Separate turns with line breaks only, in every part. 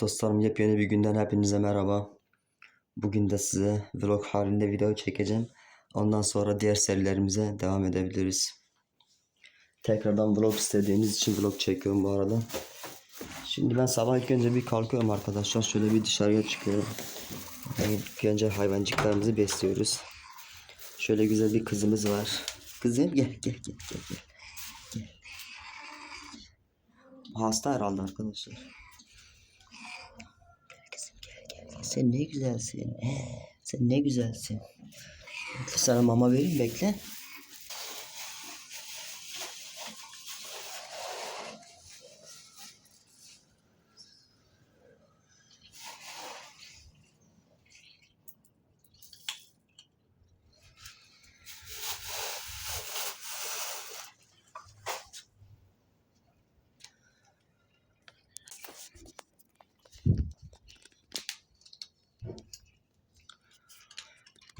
Dostlarım yepyeni bir günden hepinize merhaba. Bugün de size vlog halinde video çekeceğim. Ondan sonra diğer serilerimize devam edebiliriz. Tekrardan vlog istediğiniz için vlog çekiyorum bu arada. Şimdi ben sabah ilk önce bir kalkıyorum arkadaşlar. Şöyle bir dışarıya çıkıyorum. Yani ilk önce hayvancıklarımızı besliyoruz. Şöyle güzel bir kızımız var. Kızım gel gel gel. gel. Gel. Hasta herhalde arkadaşlar. Kızım gel gel gel. Sen ne güzelsin. Sen ne güzelsin. Sana mama vereyim bekle.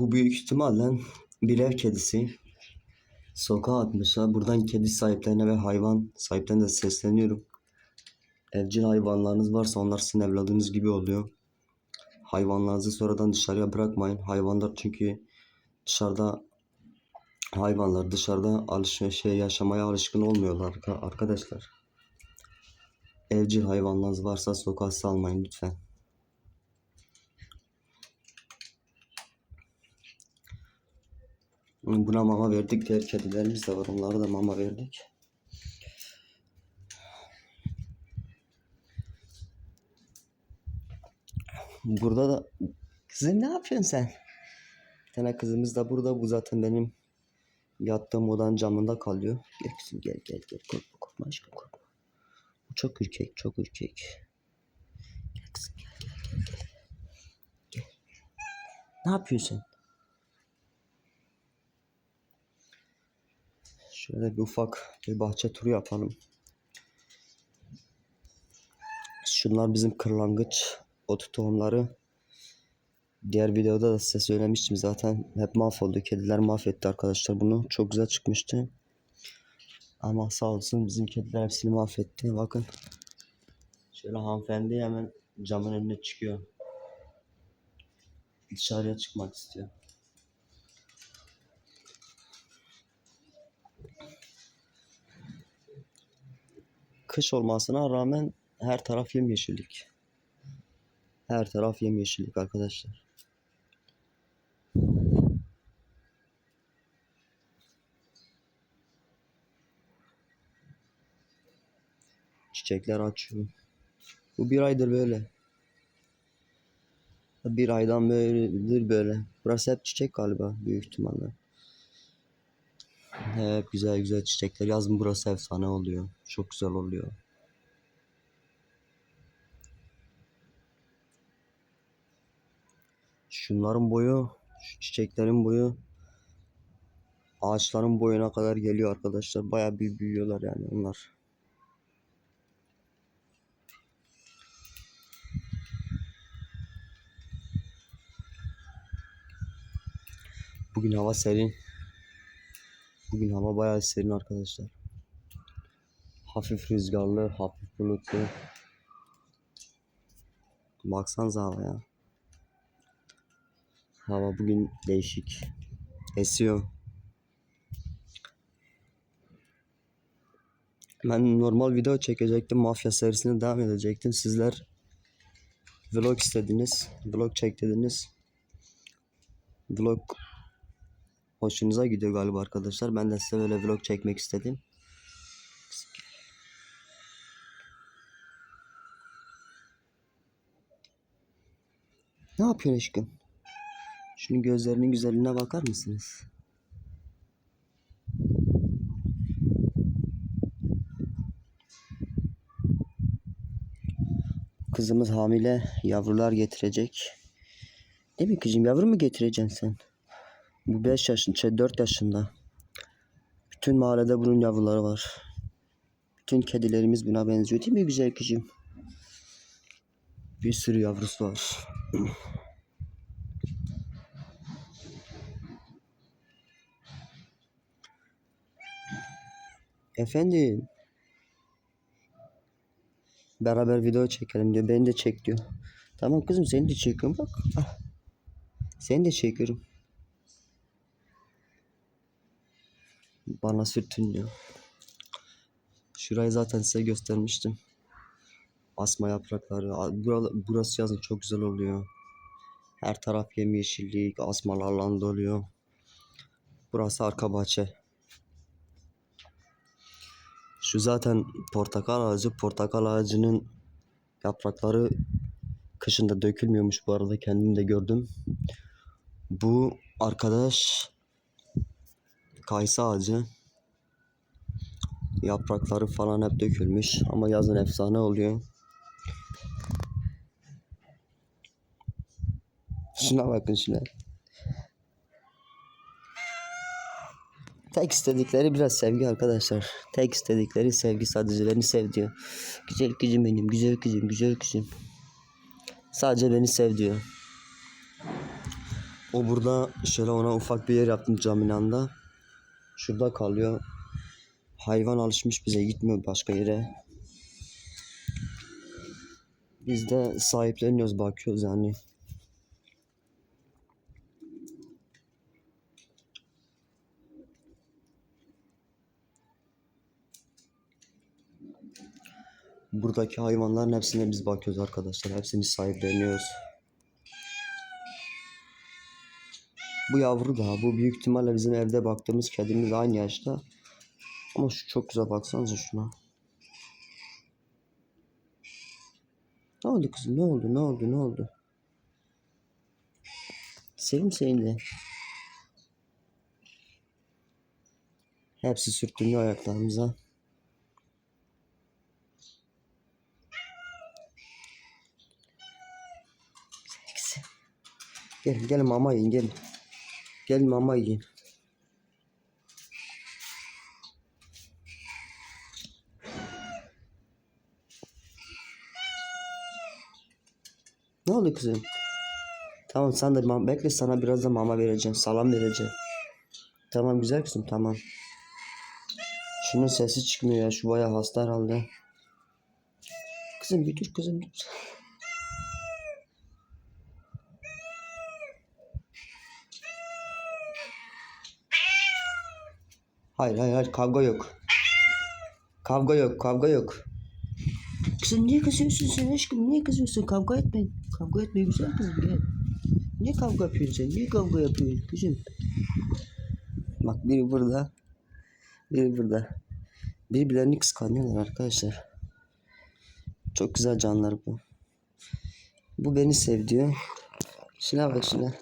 Bu büyük ihtimalle bir ev kedisi. Sokağa atmışlar. Buradan kedi sahiplerine ve hayvan sahiplerine de sesleniyorum. Evcil hayvanlarınız varsa onlar sizin evladınız gibi oluyor. Hayvanlarınızı sonradan dışarıya bırakmayın. Hayvanlar çünkü dışarıda hayvanlar dışarıda alışveriş şey yaşamaya alışkın olmuyorlar arka- arkadaşlar. Evcil hayvanlarınız varsa sokağa salmayın lütfen. Buna mama verdik. Diğer kedilerimiz de var. Onlara da mama verdik. Burada da kızım ne yapıyorsun sen? Bir tane kızımız da burada. Bu zaten benim yattığım odanın camında kalıyor. Gel kızım gel gel gel. Korkma korkma aşkım korkma. Bu çok ürkek çok ürkek. Gel kızım gel gel gel gel. Gel. Ne yapıyorsun? Şöyle bir ufak bir bahçe turu yapalım. Şunlar bizim kırlangıç otu tohumları. Diğer videoda da size söylemiştim zaten. Hep mahvoldu. Kediler mahvetti arkadaşlar bunu. Çok güzel çıkmıştı. Ama sağ olsun bizim kediler hepsini mahvetti. Bakın. Şöyle hanımefendi hemen camın önüne çıkıyor. Dışarıya çıkmak istiyor. Kış olmasına rağmen her taraf yemyeşillik. Her taraf yemyeşillik arkadaşlar. Çiçekler açıyor. Bu bir aydır böyle. Bir aydan beridir böyle. Burası hep çiçek galiba büyük ihtimalle. Hep güzel güzel çiçekler. Yazın burası efsane oluyor. Çok güzel oluyor. Şunların boyu, şu çiçeklerin boyu ağaçların boyuna kadar geliyor arkadaşlar. Bayağı büyük büyüyorlar yani onlar. Bugün hava serin. Bugün hava bayağı serin arkadaşlar. Hafif rüzgarlı, hafif bulutlu. Baksanıza havaya. Hava bugün değişik. Esiyor. Ben normal video çekecektim. Mafya serisine devam edecektim. Sizler vlog istediniz. Vlog çek dediniz. Vlog hoşunuza gidiyor galiba arkadaşlar. Ben de size böyle vlog çekmek istedim. Ne yapıyorsun aşkım? Şunun gözlerinin güzelliğine bakar mısınız? Kızımız hamile yavrular getirecek. Değil mi kızım yavru mu getireceksin sen? Bu 5 yaşında, şey 4 yaşında. Bütün mahallede bunun yavruları var. Bütün kedilerimiz buna benziyor değil mi güzel kızım? Bir sürü yavrusu var. Efendim. Beraber video çekelim diyor. Beni de çek diyor. Tamam kızım seni de çekiyorum bak. Ah. Seni de çekiyorum. Bana sürtünüyor. Şurayı zaten size göstermiştim. Asma yaprakları. Burası yazın çok güzel oluyor. Her taraf yemyeşillik, asmalarla doluyor. Burası arka bahçe. Şu zaten portakal ağacı. Portakal ağacının yaprakları kışında dökülmüyormuş bu arada kendim de gördüm. Bu arkadaş kayısı ağacı. Yaprakları falan hep dökülmüş ama yazın efsane oluyor. Şuna bakın şuna. Tek istedikleri biraz sevgi arkadaşlar. Tek istedikleri sevgi sadece beni sev diyor. Güzel kızım benim, güzel kızım, güzel kızım. Sadece beni sev diyor. O burada şöyle ona ufak bir yer yaptım camın yanında. Şurada kalıyor. Hayvan alışmış bize gitmiyor başka yere. Biz de sahipleniyoruz bakıyoruz yani. Buradaki hayvanların hepsine biz bakıyoruz arkadaşlar. Hepsini sahipleniyoruz. Bu yavru da bu büyük ihtimalle bizim evde baktığımız kedimiz aynı yaşta. Ama şu çok güzel baksanıza şuna. Ne oldu kızım? Ne oldu? Ne oldu? Ne oldu? Sevim seni. Hepsi sürtünüyor ayaklarımıza. Gelin gelin mama yiyin gelin. Gelin mama yiyin. Ne oldu kızım? Tamam sen de bekle sana biraz da mama vereceğim. Salam vereceğim. Tamam güzel kızım tamam. Şunun sesi çıkmıyor ya. Şu bayağı hasta herhalde. Kızım bir dur kızım dur. Hayır hayır hayır kavga yok. Kavga yok kavga yok. Kızım niye kızıyorsun sen aşkım niye kızıyorsun kavga etme. Kavga etme güzel kızım gel. Niye kavga yapıyorsun sen niye kavga yapıyorsun kızım. Bak biri burada. Biri burada. Birbirlerini kıskanıyorlar arkadaşlar. Çok güzel canlar bu. Bu beni sev diyor. Şuna bak şuna.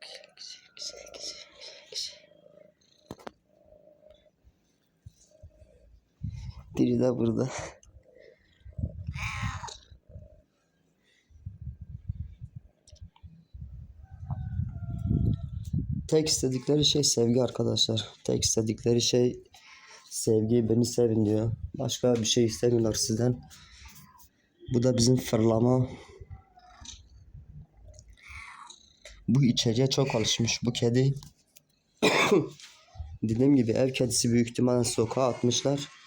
Güzel, güzel, güzel, güzel, güzel. Biri de burada. Tek istedikleri şey sevgi arkadaşlar. Tek istedikleri şey sevgi beni sevin diyor. Başka bir şey istemiyorlar sizden. Bu da bizim fırlama. Bu içeriye çok alışmış bu kedi. Dediğim gibi ev kedisi büyük ihtimalle sokağa atmışlar.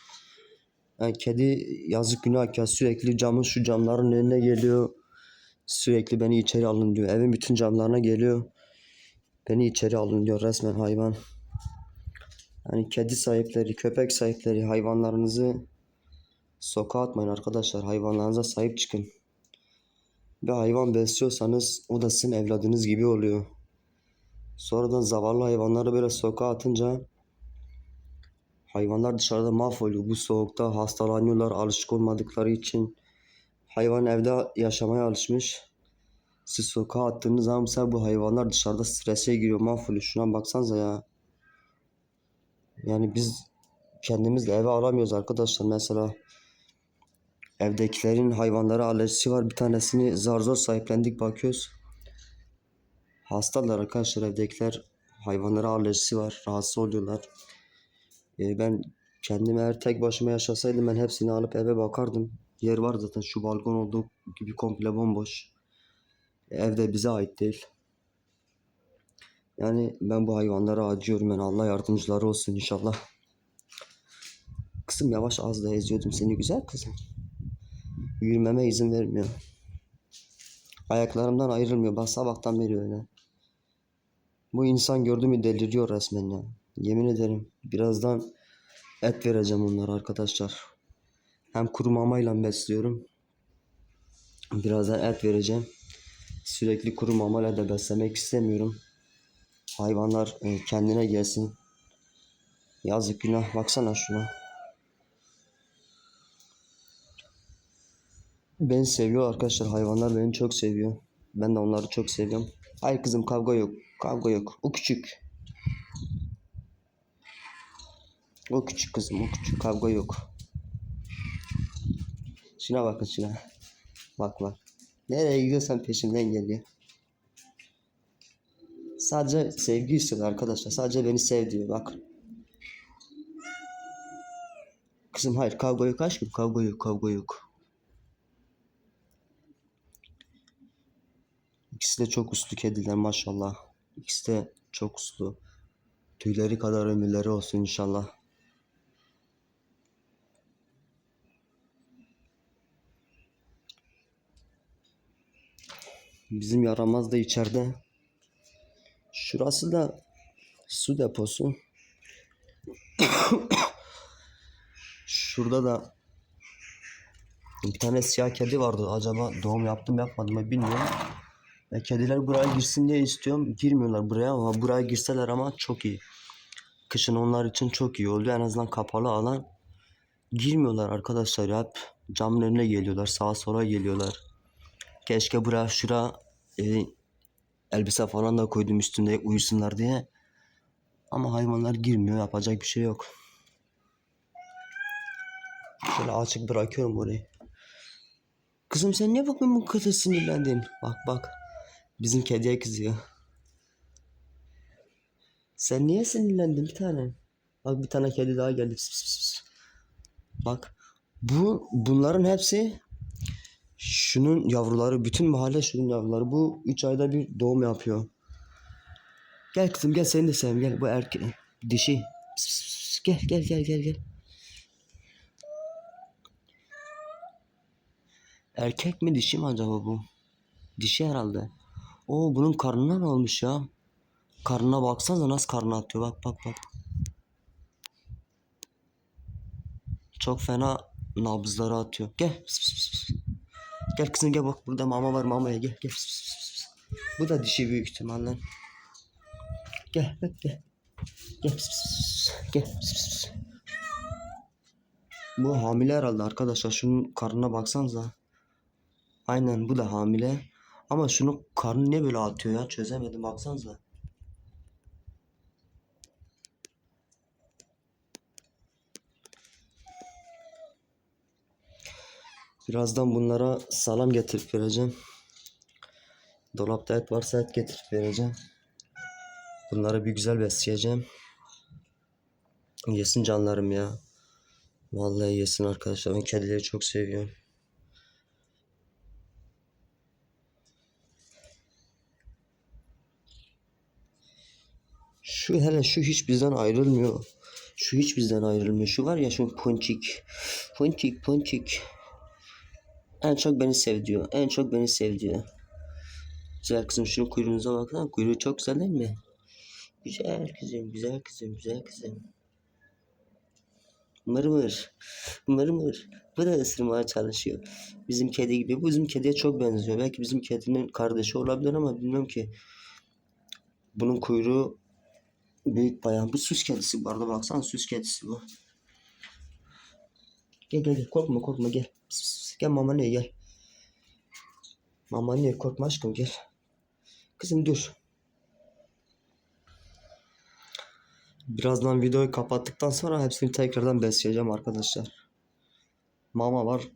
Yani kedi yazık günah ya sürekli camın şu camların önüne geliyor. Sürekli beni içeri alın diyor. Evin bütün camlarına geliyor. Beni içeri alın diyor resmen hayvan. Yani kedi sahipleri, köpek sahipleri hayvanlarınızı sokağa atmayın arkadaşlar. Hayvanlarınıza sahip çıkın. Bir hayvan besliyorsanız o da sizin evladınız gibi oluyor. Sonradan zavallı hayvanları böyle sokağa atınca hayvanlar dışarıda mahvoluyor. Bu soğukta hastalanıyorlar alışık olmadıkları için. Hayvan evde yaşamaya alışmış. Siz sokağa attığınız zaman mesela bu hayvanlar dışarıda strese giriyor, mahvoluyor. Şuna baksanıza ya. Yani biz kendimiz de eve alamıyoruz arkadaşlar. Mesela evdekilerin hayvanlara alerjisi var. Bir tanesini zar zor sahiplendik bakıyoruz. Hastalar arkadaşlar evdekiler hayvanlara alerjisi var. Rahatsız oluyorlar. Ee, ben kendim eğer tek başıma yaşasaydım ben hepsini alıp eve bakardım. Yer var zaten şu balkon olduğu gibi komple bomboş. Evde bize ait değil. Yani ben bu hayvanlara acıyorum yani Allah yardımcıları olsun inşallah. Kızım yavaş az da eziyordum seni güzel kızım. Yürümeme izin vermiyor. Ayaklarımdan ayrılmıyor. Bak sabahtan beri öyle. Bu insan gördü mü deliriyor resmen ya. Yemin ederim. Birazdan et vereceğim onlara arkadaşlar. Hem kuru mamayla besliyorum. Birazdan et vereceğim. Sürekli kuru mamayla da beslemek istemiyorum. Hayvanlar e, kendine gelsin. Yazık günah. Baksana şuna. Beni seviyor arkadaşlar. Hayvanlar beni çok seviyor. Ben de onları çok seviyorum. Hayır kızım kavga yok. Kavga yok. O küçük. O küçük kızım. O küçük. Kavga yok. Şuna bakın şuna. Bak bak. Nereye gidiyorsan peşimden geliyor. Sadece sevgi istiyor arkadaşlar. Sadece beni sev diyor bak. Kızım hayır kavga yok aşkım. Kavga yok kavga yok. İkisi de çok uslu kediler maşallah. İkisi de çok uslu. Tüyleri kadar ömürleri olsun inşallah. Bizim yaramaz da içeride. Şurası da su deposu. Şurada da bir tane siyah kedi vardı. Acaba doğum yaptım yapmadım mı bilmiyorum. E, kediler buraya girsin diye istiyorum. Girmiyorlar buraya ama buraya girseler ama çok iyi. Kışın onlar için çok iyi oluyor. En azından kapalı alan. Girmiyorlar arkadaşlar ya. Hep camın önüne geliyorlar. Sağa sola geliyorlar. Keşke buraya şura e, elbise falan da koydum üstünde uyusunlar diye. Ama hayvanlar girmiyor. Yapacak bir şey yok. Şöyle açık bırakıyorum orayı. Kızım sen niye bakmıyorsun bu kadar sinirlendin? Bak bak. Bizim kediye kızıyor. Sen niye sinirlendin bir tane? Bak bir tane kedi daha geldi. Bak. Bu bunların hepsi şunun yavruları. Bütün mahalle şunun yavruları. Bu 3 ayda bir doğum yapıyor. Gel kızım gel seni de seveyim gel. Bu erkek dişi. Gel gel gel gel gel. Erkek mi dişi mi acaba bu? Dişi herhalde. Oo bunun karnına ne olmuş ya? Karnına baksanıza nasıl karnı atıyor. Bak bak bak. Çok fena nabızları atıyor. Gel. Pıs pıs pıs. Gel kızım gel bak burada mama var mamaya gel. Gel. Bu da dişi büyük ihtimalle. Gel gel. Gel. Gel. Pıs. Bu hamile herhalde arkadaşlar. Şunun karnına baksanıza. Aynen bu da hamile. Ama şunun karnı niye böyle atıyor ya? Çözemedim baksanıza. Birazdan bunlara salam getirip vereceğim. Dolapta et varsa et getirip vereceğim. Bunları bir güzel besleyeceğim. Yesin canlarım ya. Vallahi yesin arkadaşlar. Ben kedileri çok seviyorum. Şu hele şu hiç bizden ayrılmıyor. Şu hiç bizden ayrılmıyor. Şu var ya şu ponçik. Ponçik ponçik. En çok beni sev diyor. En çok beni sev diyor. Güzel kızım şunun kuyruğunuza baksana. Kuyruğu çok güzel değil mi? Güzel kızım, güzel kızım, güzel kızım. Mır mır. Mır mır. Bu da ısırmaya çalışıyor. Bizim kedi gibi. Bu bizim kediye çok benziyor. Belki bizim kedinin kardeşi olabilir ama bilmem ki. Bunun kuyruğu büyük bayağı. Bu süs kedisi bu arada baksana süs kedisi bu. Gel gel gel korkma korkma gel. Gel mama ne gel. Mama ne korkma aşkım gel. Kızım dur. Birazdan videoyu kapattıktan sonra hepsini tekrardan besleyeceğim arkadaşlar. Mama var.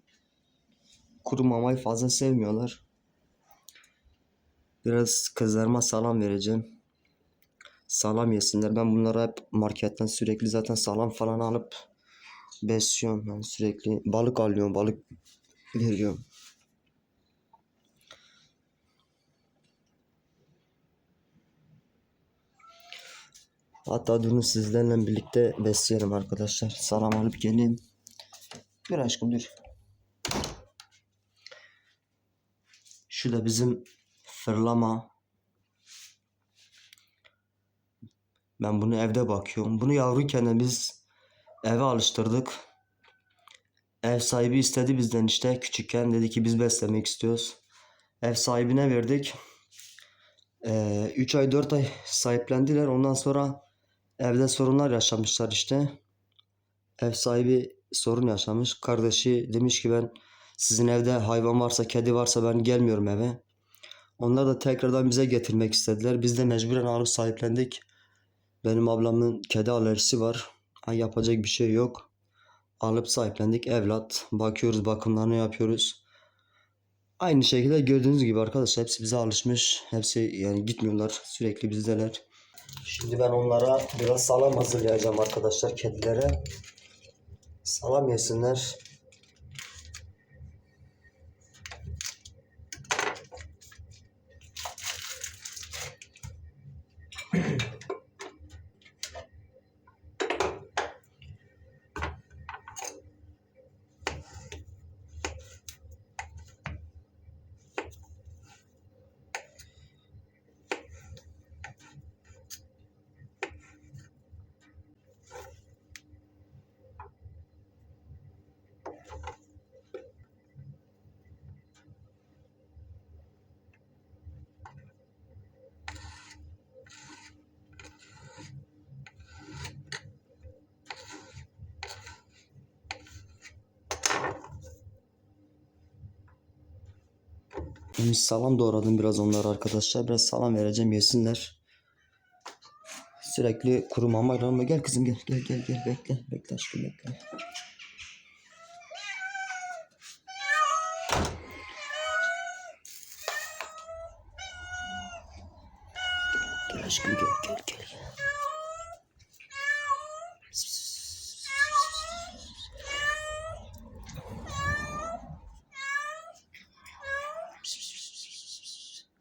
Kuru mamayı fazla sevmiyorlar. Biraz kızlarıma salam vereceğim. Salam yesinler. Ben bunları hep marketten sürekli zaten salam falan alıp besliyorum. Ben sürekli balık alıyorum, balık veriyorum. Hatta durun sizlerle birlikte besleyelim arkadaşlar. Salam alıp gelin. Dur aşkım dur. Şu da bizim fırlama. Ben bunu evde bakıyorum. Bunu yavruyken de biz eve alıştırdık. Ev sahibi istedi bizden işte küçükken dedi ki biz beslemek istiyoruz. Ev sahibine verdik. 3 ay 4 ay sahiplendiler. Ondan sonra evde sorunlar yaşamışlar işte. Ev sahibi sorun yaşamış. Kardeşi demiş ki ben sizin evde hayvan varsa, kedi varsa ben gelmiyorum eve. Onlar da tekrardan bize getirmek istediler. Biz de mecburen alıp sahiplendik. Benim ablamın kedi alerjisi var. Yapacak bir şey yok. Alıp sahiplendik. Evlat. Bakıyoruz, bakımlarını yapıyoruz. Aynı şekilde gördüğünüz gibi arkadaşlar hepsi bize alışmış. Hepsi yani gitmiyorlar. Sürekli bizdeler. Şimdi ben onlara biraz salam hazırlayacağım arkadaşlar kedilere. Salam yesinler. Ben salam doğradım biraz onlara arkadaşlar. Biraz salam vereceğim yesinler. Sürekli kuru mamayla ama gel kızım gel gel gel gel bekle bekle aşkım bekle. Gel aşkım gel.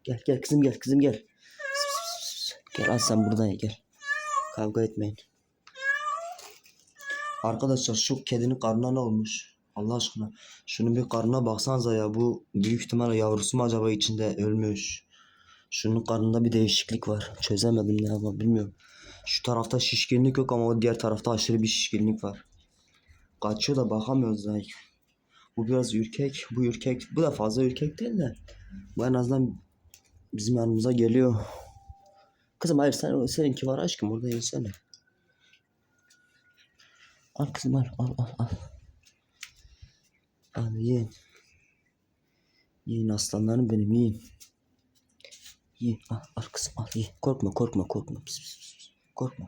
gel. Gel kızım gel kızım gel. Gel al sen buradan gel. Kavga etmeyin. Arkadaşlar şu kedinin karnına ne olmuş? Allah aşkına. Şunun bir karnına baksanıza ya. Bu büyük ihtimalle yavrusu mu acaba içinde ölmüş. Şunun karnında bir değişiklik var. Çözemedim ne ama bilmiyorum. Şu tarafta şişkinlik yok ama o diğer tarafta aşırı bir şişkinlik var. Kaçıyor da bakamıyoruz da. Bu biraz ürkek. Bu ürkek. Bu da fazla ürkek değil de. Bu en azından bizim yanımıza geliyor. Kızım hayır sen seninki var aşkım orada yesene. Al kızım al al al al. Al yiyin. Yiyin aslanlarım benim yiyin. Yiyin al, al kızım al yiyin. Korkma korkma korkma. Pis, pis, pis. Korkma.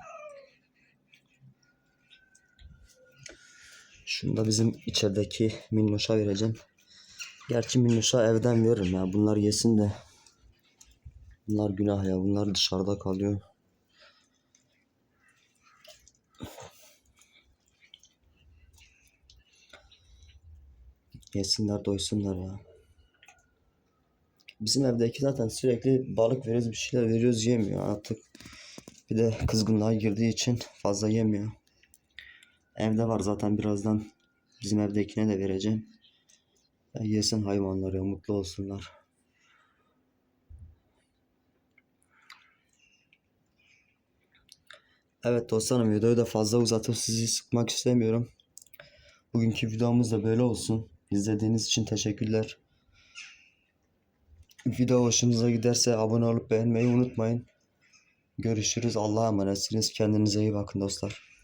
Şunu da bizim içerideki minnoşa vereceğim. Gerçi minnoşa evden veririm ya. Bunlar yesin de. Bunlar günah ya. Bunlar dışarıda kalıyor. Yesinler doysunlar ya. Bizim evdeki zaten sürekli balık veriyoruz bir şeyler veriyoruz yemiyor artık. Bir de kızgınlığa girdiği için fazla yemiyor. Evde var zaten birazdan bizim evdekine de vereceğim. Ya yesin hayvanları mutlu olsunlar. Evet dostlarım videoyu da fazla uzatıp sizi sıkmak istemiyorum. Bugünkü videomuz da böyle olsun. İzlediğiniz için teşekkürler. Video hoşunuza giderse abone olup beğenmeyi unutmayın. Görüşürüz. Allah'a emanetsiniz. Kendinize iyi bakın dostlar.